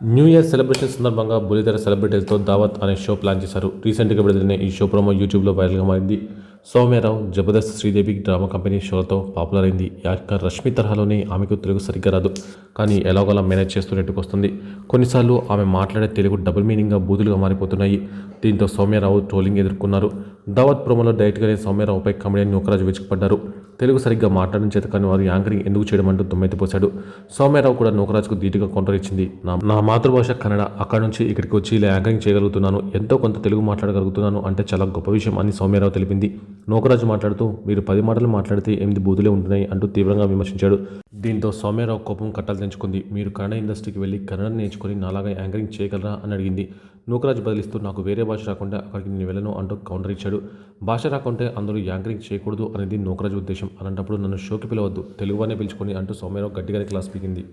New year celebration సందర్భంగా బుల్లితెర సెలబ్రిటీలతో దావత్ అనే షో ప్లాన్ చేశారు. రీసెంట్గా విడుదలైన ఈ షో ప్రోమో యూట్యూబ్లో వైరల్గా మారింది. సౌమ్యరావు జబర్దస్త్ శ్రీదేవి డ్రామా కంపెనీ షోలతో పాపులర్ అయింది. యాక్టర్ రష్మి తరహాలోనే ఆమెకు తెలుగు సరిగ్గా రాదు. కానీ ఎలాగోలా మేనేజ్ చేస్తున్నట్టుకు వస్తుంది. కొన్నిసార్లు ఆమె మాట్లాడే తెలుగు డబుల్ మీనింగ్గా బూతులుగా మారిపోతున్నాయి. దీంతో సౌమ్యరావు ట్రోలింగ్ ఎదుర్కొన్నారు. దావత్ ప్రోమోలో డైరెక్ట్గానే సౌమ్యరావుపై కమెడియన్ నూకరాజు విరుచుకుపడ్డారు. తెలుగు సరిగ్గా మాట్లాడడం చేత కానీ వారు యాంకరింగ్ ఎందుకు చేయడం అంటూ దుమ్మెత్తిపోశాడు. సౌమ్యరావు కూడా నూకరాజుకు ధీటుగా కౌంటర్ ఇచ్చింది. నా నా మాతృభాష కన్నడ. అక్కడ నుంచి ఇక్కడికి వచ్చి ఇలా యాంకరింగ్ చేయగలుగుతున్నాను. ఎంతో కొంత తెలుగు మాట్లాడగలుగుతున్నాను అంటే చాలా గొప్ప విషయం అని సౌమ్యరావు తెలిపింది. నోకరాజు మాట్లాడుతూ మీరు పది మాటలు మాట్లాడితే ఎనిమిది బూతులే ఉంటున్నాయి అంటూ తీవ్రంగా విమర్శించాడు. దీంతో సౌమ్యరావు కోపం కట్టాలు తెంచుకుంది. మీరు కన్నడ ఇండస్ట్రీకి వెళ్ళి కన్నడ నేర్చుకుని నాలాగా యాంకరింగ్ చేయగలరా? అని అడిగింది. నూకరాజు బదిలిస్తూ నాకు వేరే భాష రాకుండా అక్కడికి నేను వెళ్ళను అంటూ కౌంటర్ ఇచ్చాడు. భాష రాకుంటే అందరూ యాంకరింగ్ చేయకూడదు అనేది నూకరాజు ఉద్దేశం. అలాంటప్పుడు నన్ను షోకి పిలవద్దు తెలుగువానే పిలుచుకొని అంటూ సౌమ్యరావు గట్టిగానే క్లాస్ పీకింది.